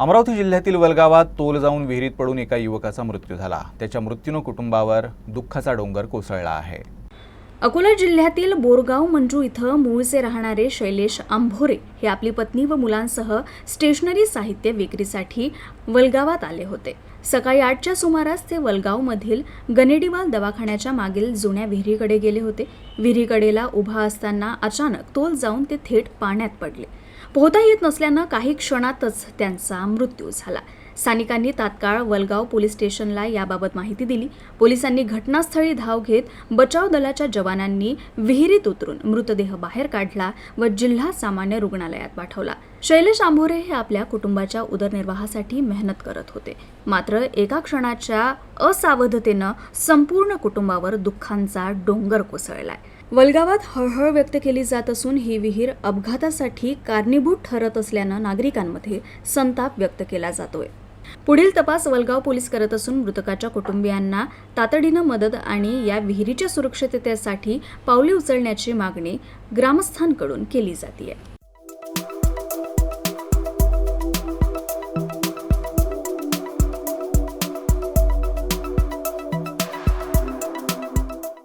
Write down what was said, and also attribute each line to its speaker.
Speaker 1: अमरावती जिल्ह्यातील वलगावात तोल जाऊन विहिरीत पडून एका युवकाचा मृत्यू झाला. त्याच्या मृत्यूनं कुटुंबावर दुःखाचा डोंगर कोसळला आहे.
Speaker 2: अकोला जिल्ह्यातील बोरगाव मंजू इथं मूळचे राहणारे शैलेश आंभोरे हे आपली पत्नी व मुलांसह स्टेशनरी साहित्य विक्रीसाठी वलगावात आले होते. सकाळी आठच्या सुमारास ते वलगावमधील गनेडीवाल दवाखान्याच्या मागील जुन्या विहिरीकडे गेले होते. विहिरीकडेला उभा असताना अचानक तोल जाऊन ते थेट पाण्यात पडले. पोहता येत नसल्यानं काही क्षणातच त्यांचा मृत्यू झाला. स्थानिकांनी तात्काळ वलगाव पोलीस स्टेशनला याबाबत माहिती दिली. पोलिसांनी घटनास्थळी धाव घेत बचाव दलाच्या जवानांनी विहिरीत उतरून मृतदेह बाहेर काढला व जिल्हा सामान्य रुग्णालयात पाठवला. शैलेश आंभोरे हे आपल्या कुटुंबाच्या उदरनिर्वाहासाठी मेहनत करत होते. मात्र एका क्षणाच्या असावधतेनं संपूर्ण कुटुंबावर दुःखांचा डोंगर कोसळलाय. वलगावात हळहळ व्यक्त केली जात असून ही विहीर अपघातासाठी कारणीभूत ठरत असल्यानं नागरिकांमध्ये संताप व्यक्त केला जातोय. पुढील तपास वलगाव पोलीस करत असून मृतकाच्या कुटुंबियांना तातडीनं मदत आणि या विहिरीच्या सुरक्षिततेसाठी पावले उचलण्याची मागणी ग्रामस्थांकडून केली जाते